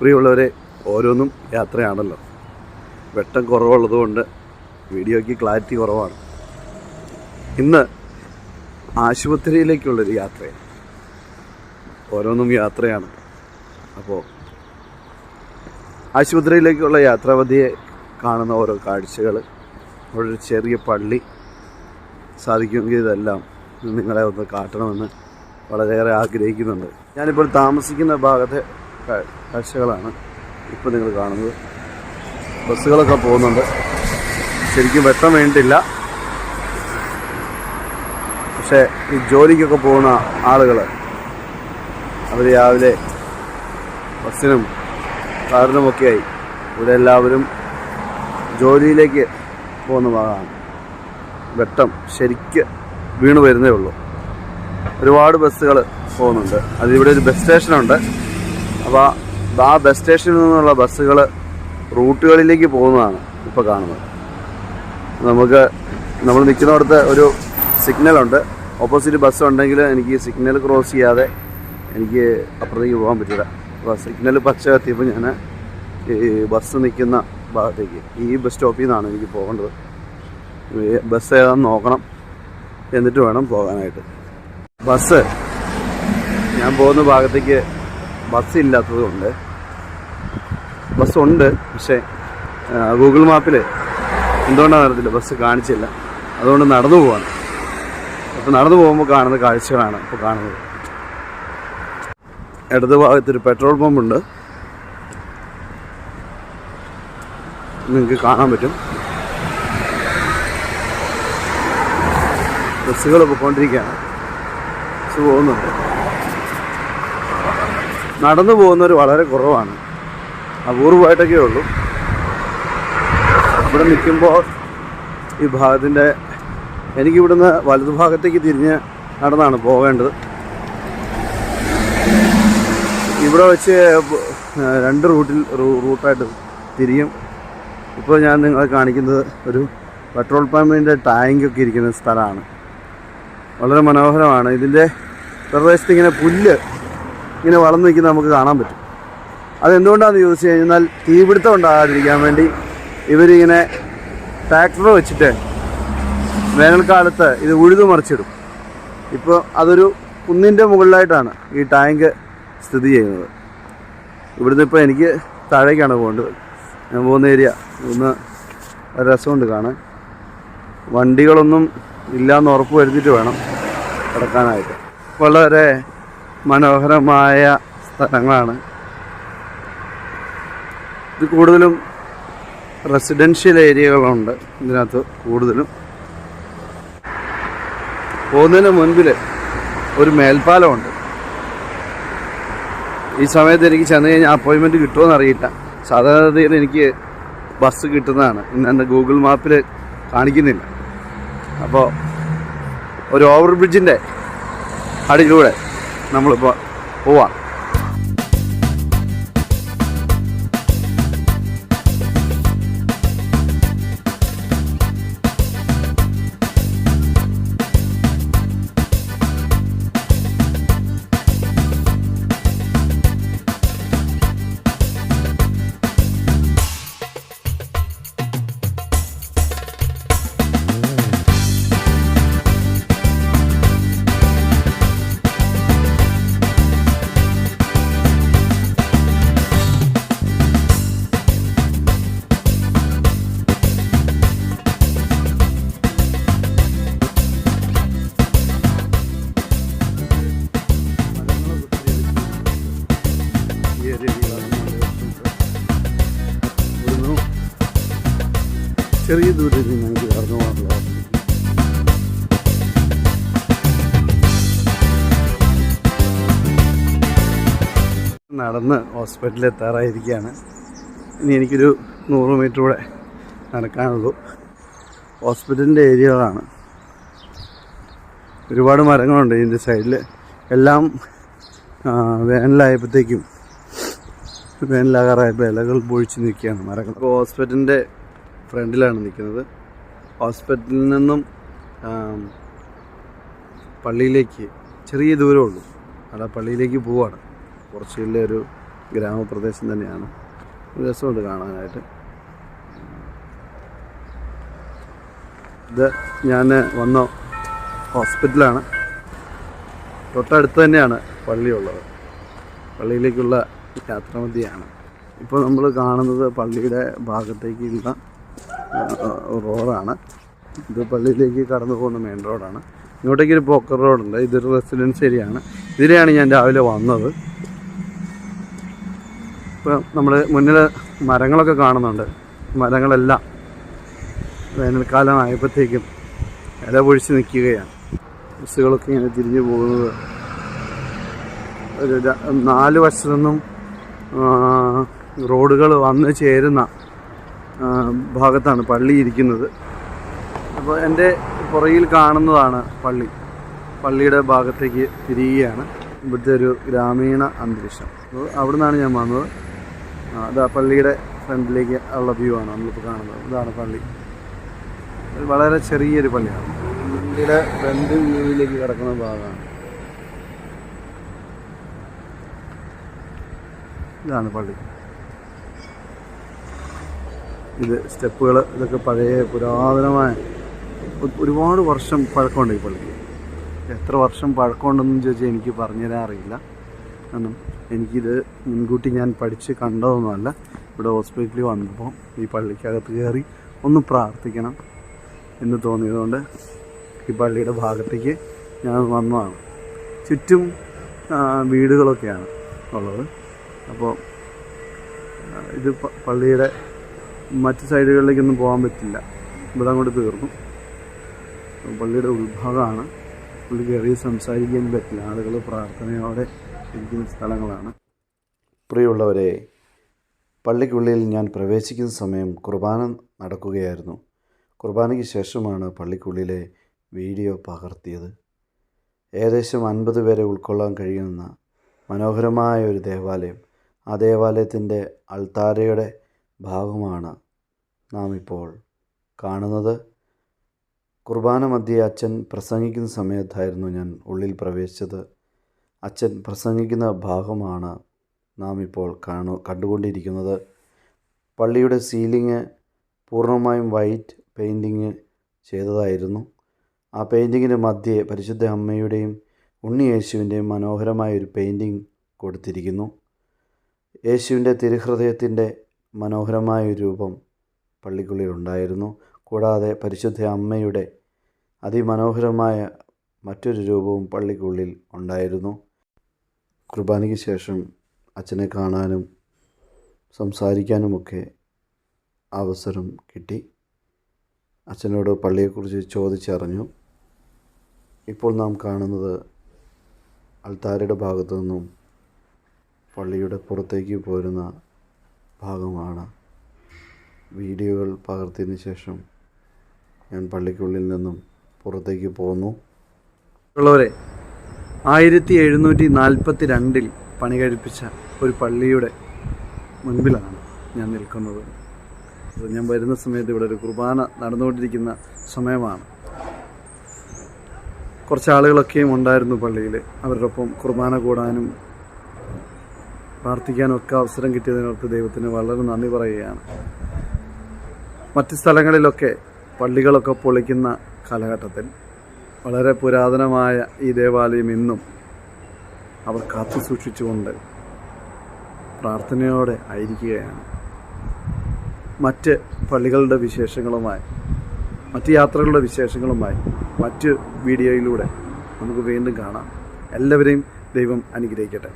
പ്രിയമുള്ളവരെ ഓരോന്നും യാത്രയാണല്ലോ. വെട്ടം കുറവുള്ളതുകൊണ്ട് വീഡിയോയ്ക്ക് ക്ലാരിറ്റി കുറവാണ്. ഇന്ന് ആശുപത്രിയിലേക്കുള്ളൊരു യാത്രയാണ്. ഓരോന്നും യാത്രയാണ്. അപ്പോൾ ആശുപത്രിയിലേക്കുള്ള യാത്രാവധിയെ കാണുന്ന ഓരോ കാഴ്ചകൾ അവിടെ ഒരു ചെറിയ പള്ളി സാധിക്കുമെങ്കിൽ ഇതെല്ലാം നിങ്ങളെ ഒന്ന് കാട്ടണമെന്ന് വളരെയേറെ ആഗ്രഹിക്കുന്നുണ്ട്. ഞാനിപ്പോൾ താമസിക്കുന്ന ഭാഗത്തെ കാഴ്ചകളാണ് ഇപ്പോൾ നിങ്ങൾ കാണുന്നത്. ബസ്സുകളൊക്കെ പോകുന്നുണ്ട്. ശരിക്കും വെട്ടം വേണ്ടില്ല പക്ഷേ ഈ ജോലിക്കൊക്കെ പോകുന്ന ആളുകൾ അവർ രാവിലെ ബസ്സിനും കാറിനുമൊക്കെയായി. ഇവിടെ എല്ലാവരും ജോലിയിലേക്ക് പോകുന്ന ഭാഗമാണ്. വെട്ടം ശരിക്ക് വീണ് വരുന്നേ ഉള്ളൂ. ഒരുപാട് ബസ്സുകൾ പോകുന്നുണ്ട്. അതിവിടെ ഒരു ബസ് സ്റ്റേഷനുണ്ട്. അപ്പോൾ ആ ബസ് സ്റ്റേഷനിൽ നിന്നുള്ള ബസ്സുകൾ റൂട്ടുകളിലേക്ക് പോകുന്നതാണ് ഇപ്പോൾ കാണുന്നത്. നമുക്ക് നമ്മൾ നിൽക്കുന്നിടത്ത് ഒരു സിഗ്നലുണ്ട് ഓപ്പോസിറ്റ് ബസ് ഉണ്ടെങ്കിൽ എനിക്ക് സിഗ്നൽ ക്രോസ് ചെയ്യാതെ എനിക്ക് അപ്പുറത്തേക്ക് പോകാൻ പറ്റില്ല. അപ്പോൾ സിഗ്നൽ പച്ച എത്തിയപ്പോൾ ഞാൻ ഈ ബസ് നിൽക്കുന്ന ഭാഗത്തേക്ക് ഈ ബസ് സ്റ്റോപ്പിൽ നിന്നാണ് എനിക്ക് പോകേണ്ടത്. ബസ് ഏതാണെന്ന് നോക്കണം. എന്നിട്ട് വേണം പോകാനായിട്ട്. ബസ് ഞാൻ പോകുന്ന ഭാഗത്തേക്ക് ബസ് ഇല്ലാത്തത് കൊണ്ട് ബസ്സുണ്ട് പക്ഷേ ഗൂഗിൾ മാപ്പിൽ എന്തുകൊണ്ടാണ് നടത്തില്ല ബസ് കാണിച്ചില്ല. അതുകൊണ്ട് നടന്നു പോവാണ്. അപ്പോൾ നടന്നു പോകുമ്പോൾ കാണുന്ന കാഴ്ചകളാണ് ഇപ്പോൾ കാണുന്നത്. ഇടത് ഭാഗത്തൊരു പെട്രോൾ പമ്പുണ്ട്. നിങ്ങൾക്ക് കാണാൻ പറ്റും. ബസ്സുകൾ പോയിക്കൊണ്ടിരിക്കുകയാണ്. ബസ് പോകുന്നുണ്ട്. നടന്നു പോകുന്നവർ വളരെ കുറവാണ്. അപൂർവമായിട്ടൊക്കെ ഉള്ളൂ. ഇവിടെ നിൽക്കുമ്പോൾ ഈ ഭാഗത്തിന്റെ എനിക്കിവിടുന്ന് വലതുഭാഗത്തേക്ക് തിരിഞ്ഞ് നടന്നാണ് പോകേണ്ടത് ഇവിടെ വെച്ച് രണ്ട് റൂട്ടിൽ റൂട്ടായിട്ട് തിരിയും. ഇപ്പോൾ ഞാൻ നിങ്ങളെ കാണിക്കുന്നത് ഒരു പെട്രോൾ പമ്പിന്റെ ടാങ്കൊക്കെ ഇരിക്കുന്ന സ്ഥലമാണ്. വളരെ മനോഹരമാണ്. ഇതിന്റെ പ്രദേശത്ത് ഇങ്ങനെ പുല്ല് ഇങ്ങനെ വളർന്നു നിൽക്കുന്നത് നമുക്ക് കാണാൻ പറ്റും. അതെന്തുകൊണ്ടാണെന്ന് ചോദിച്ചു കഴിഞ്ഞാൽ തീപിടുത്തം ഉണ്ടാകാതിരിക്കാൻ വേണ്ടി ഇവരിങ്ങനെ ട്രാക്ടർ വെച്ചിട്ട് വേനൽക്കാലത്ത് ഇത് ഉഴുതു മറിച്ചിടും. ഇപ്പോൾ അതൊരു കുന്നിന്റെ മുകളിലായിട്ടാണ് ഈ ടാങ്ക് സ്ഥിതി ചെയ്യുന്നത്. ഇവിടുന്ന് ഇപ്പോൾ എനിക്ക് താഴേക്കാണ് പോകേണ്ടത്. ഞാൻ പോകുന്ന ഏരിയ ഒന്ന് രസമുണ്ട് കാണാൻ. വണ്ടികളൊന്നും ഇല്ലയെന്ന് ഉറപ്പ് വരുത്തിയിട്ട് വേണം കിടക്കാനായിട്ട്. വളരെ മനോഹരമായ സ്ഥലങ്ങളാണ്. ഇത് കൂടുതലും റെസിഡൻഷ്യൽ ഏരിയകളുണ്ട് ഇതിനകത്ത് കൂടുതലും. പോകുന്നതിന് മുൻപിൽ ഒരു മേൽപ്പാലമുണ്ട്. ഈ സമയത്ത് എനിക്ക് ചെന്ന് കഴിഞ്ഞാൽ അപ്പോയിൻമെന്റ് കിട്ടുമോയെന്ന് അറിയില്ല. എനിക്ക് ബസ് കിട്ടുന്നതാണ്. ഇന്ന് എന്റെ ഗൂഗിൾ മാപ്പിൽ കാണിക്കുന്നില്ല. അപ്പോൾ ഒരു ഓവർ ബ്രിഡ്ജിന്റെ അടിയിലൂടെ നമ്മളിപ്പോൾ പോവാം. ചെറിയ ദൂരത്തിൽ നിന്ന് എനിക്ക് കടന്നു പോകാനുള്ള നടന്ന് ഹോസ്പിറ്റലിൽ എത്താറായിരിക്കുകയാണ്. ഇനി എനിക്കൊരു നൂറ് മീറ്റർ കൂടെ നടക്കാനുള്ളൂ. ഹോസ്പിറ്റലിന്റെ ഏരിയകളാണ്. ഒരുപാട് മരങ്ങളുണ്ട് ഇതിന്റെ സൈഡിൽ. എല്ലാം വേനലായപ്പോഴത്തേക്കും വേനലാകാറായപ്പോൾ ഇലകൾ പൊഴിച്ച് നിൽക്കുകയാണ് മരങ്ങൾ. ഹോസ്പിറ്റലിന്റെ ഫ്രണ്ടിലാണ് നിൽക്കുന്നത്. ഹോസ്പിറ്റലിൽ നിന്നും പള്ളിയിലേക്ക് ചെറിയ ദൂരമുള്ളൂ അല്ല പള്ളിയിലേക്ക് പോവാണ്. കുറച്ചില്ല ഒരു ഗ്രാമപ്രദേശം തന്നെയാണ്. രസമുണ്ട് കാണാനായിട്ട്. ഇത് ഞാൻ വന്ന ഹോസ്പിറ്റലാണ്. തൊട്ടടുത്ത് തന്നെയാണ് പള്ളിയുള്ളത്. പള്ളിയിലേക്കുള്ള യാത്രാമധ്യയാണ്. ഇപ്പോൾ നമ്മൾ കാണുന്നത് പള്ളിയുടെ ഭാഗത്തേക്കുള്ള റോഡാണ്. ഇത് പള്ളിയിലേക്ക് കടന്നു പോകുന്ന മെയിൻ റോഡാണ്. ഇങ്ങോട്ടേക്ക് ഒരു പോക്കർ റോഡുണ്ട് ഇതൊരു റെസിഡൻസ് ഏരിയ ആണ്. ഇതിലെയാണ് ഞാൻ രാവിലെ വന്നത്. ഇപ്പം നമ്മൾ മുന്നിൽ മരങ്ങളൊക്കെ കാണുന്നുണ്ട്. മരങ്ങളെല്ലാം വേനൽക്കാലം ആയപ്പോഴത്തേക്കും ഇല പൊഴിച്ച് നിൽക്കുകയാണ്. ബസ്സുകളൊക്കെ ഇങ്ങനെ തിരിഞ്ഞു പോകുന്നത്. ഒരു നാല് വശത്തു നിന്നും റോഡുകൾ വന്ന് ചേരുന്ന ഭാഗത്താണ് പള്ളി ഇരിക്കുന്നത്. അപ്പോൾ എന്റെ പുറകിൽ കാണുന്നതാണ് പള്ളി. പള്ളിയുടെ ഭാഗത്തേക്ക് തിരിയുകയാണ്. ഇവിടുത്തെ ഒരു ഗ്രാമീണ അന്തരീക്ഷം. അപ്പോൾ അവിടെ നിന്നാണ് ഞാൻ വന്നത്. അതാ പള്ളിയുടെ ഫ്രണ്ടിലേക്ക് ഉള്ള വ്യൂ ആണ് നമ്മളിപ്പോൾ കാണുന്നത്. ഇതാണ് പള്ളി. വളരെ ചെറിയൊരു പള്ളിയാണ്. പള്ളിയുടെ ഫ്രണ്ട് വ്യൂവിലേക്ക് കിടക്കുന്ന ഭാഗമാണ്. ഇതാണ് പള്ളി. ഇത് സ്റ്റെപ്പുകൾ ഇതൊക്കെ പഴയ പുരാതനമായ ഒരുപാട് വർഷം പഴക്കമുണ്ട് ഈ പള്ളിക്ക്. എത്ര വർഷം പഴക്കമുണ്ടെന്ന് ചോദിച്ചാൽ എനിക്ക് പറഞ്ഞുതരാൻ അറിയില്ല. കാരണം എനിക്കിത് മുൻകൂട്ടി ഞാൻ പഠിച്ച് കണ്ടതൊന്നുമല്ല. ഇവിടെ ഹോസ്പിറ്റലിൽ വന്നപ്പോൾ ഈ പള്ളിക്കകത്ത് കയറി ഒന്ന് പ്രാർത്ഥിക്കണം എന്ന് തോന്നിയതുകൊണ്ട് ഈ പള്ളിയുടെ ഭാഗത്തേക്ക് ഞാൻ വന്നതാണ്. ചുറ്റും വീടുകളൊക്കെയാണ് ഉള്ളത്. അപ്പോൾ ഇത് പള്ളിയുടെ മറ്റ് സൈഡുകളിലേക്കൊന്നും പോകാൻ പറ്റില്ല. ഇവിടെ അങ്ങോട്ട് തീർന്നു. പള്ളിയുടെ ഉത്ഭാഗമാണ് പുള്ളി കയറി സംസാരിക്കാൻ പറ്റില്ല. ആളുകൾ പ്രാർത്ഥനയോടെ ഇരിക്കുന്ന സ്ഥലങ്ങളാണ്. പ്രിയമുള്ളവരെ പള്ളിക്കുള്ളിൽ ഞാൻ പ്രവേശിക്കുന്ന സമയം കുർബാന നടക്കുകയായിരുന്നു. കുർബാനയ്ക്ക് ശേഷമാണ് പള്ളിക്കുള്ളിലെ വീഡിയോ പകർത്തിയത്. ഏകദേശം അൻപത് പേരെ ഉൾക്കൊള്ളാൻ കഴിയുന്ന മനോഹരമായ ഒരു ദേവാലയം. ആ ദേവാലയത്തിന്റെ അൾത്താരയുടെ ഭാഗമാണ് നാം ഇപ്പോൾ കാണുന്നത്. കുർബാന മധ്യേ അച്ഛൻ പ്രസംഗിക്കുന്ന സമയത്തായിരുന്നു ഞാൻ ഉള്ളിൽ പ്രവേശിച്ചത്. അച്ഛൻ പ്രസംഗിക്കുന്ന ഭാഗമാണ് നാം ഇപ്പോൾ കാണു കണ്ടുകൊണ്ടിരിക്കുന്നത്. പള്ളിയുടെ സീലിംഗ് പൂർണമായും വൈറ്റ് പെയിന്റിങ് ചെയ്തതായിരുന്നു. ആ പെയിന്റിങ്ങിന്റെ മധ്യേ പരിശുദ്ധ അമ്മയുടെയും ഉണ്ണി യേശുവിന്റെയും മനോഹരമായ ഒരു പെയിന്റിങ് കൊടുത്തിരിക്കുന്നു. യേശുവിന്റെ തിരുഹൃദയത്തിന്റെ മനോഹരമായ രൂപം പള്ളിക്കുള്ളിൽ ഉണ്ടായിരുന്നു. കൂടാതെ പരിശുദ്ധ അമ്മയുടെ അതിമനോഹരമായ മറ്റൊരു രൂപവും പള്ളിക്കുള്ളിൽ ഉണ്ടായിരുന്നു. കുർബാനയ്ക്ക് ശേഷം അച്ഛനെ കാണാനും സംസാരിക്കാനുമൊക്കെ അവസരം കിട്ടി. അച്ഛനോട് പള്ളിയെക്കുറിച്ച് ചോദിച്ചറിഞ്ഞു. ഇപ്പോൾ നാം കാണുന്നത് അൾത്താരയുടെ ഭാഗത്തു നിന്നും പള്ളിയുടെ പുറത്തേക്ക് പോരുന്ന ഭാഗമാണ്. വീഡിയോകൾ പകർത്തിയതിന് ശേഷം ഞാൻ പള്ളിക്കുള്ളിൽ നിന്നും പുറത്തേക്ക് പോന്നു. ഉള്ളവരെ ആയിരത്തി എഴുന്നൂറ്റി നാൽപ്പത്തി രണ്ടിൽ പണി കഴിപ്പിച്ച ഒരു പള്ളിയുടെ മുൻപിലാണ് ഞാൻ നിൽക്കുന്നത്. ഞാൻ വരുന്ന സമയത്ത് ഇവിടെ ഒരു കുർബാന നടന്നുകൊണ്ടിരിക്കുന്ന സമയമാണ്. കുറച്ച് ആളുകളൊക്കെയും ഉണ്ടായിരുന്നു പള്ളിയിൽ. അവരോടൊപ്പം കുർബാന കൂടാനും പ്രാർത്ഥിക്കാനും ഒക്കെ അവസരം കിട്ടിയതിനോർത്ത് ദൈവത്തിന് വളരെ നന്ദി പറയുകയാണ്. മറ്റ് സ്ഥലങ്ങളിലൊക്കെ പള്ളികളൊക്കെ പൊളിക്കുന്ന കാലഘട്ടത്തിൽ വളരെ പുരാതനമായ ഈ ദേവാലയം ഇന്നും അവർ കാത്തു സൂക്ഷിച്ചുകൊണ്ട് പ്രാർത്ഥനയോടെ ആയിരിക്കുകയാണ്. മറ്റ് പള്ളികളുടെ വിശേഷങ്ങളുമായി മറ്റ് യാത്രകളുടെ വിശേഷങ്ങളുമായി മറ്റ് വീഡിയോയിലൂടെ നമുക്ക് വീണ്ടും കാണാം. എല്ലാവരെയും ദൈവം അനുഗ്രഹിക്കട്ടെ.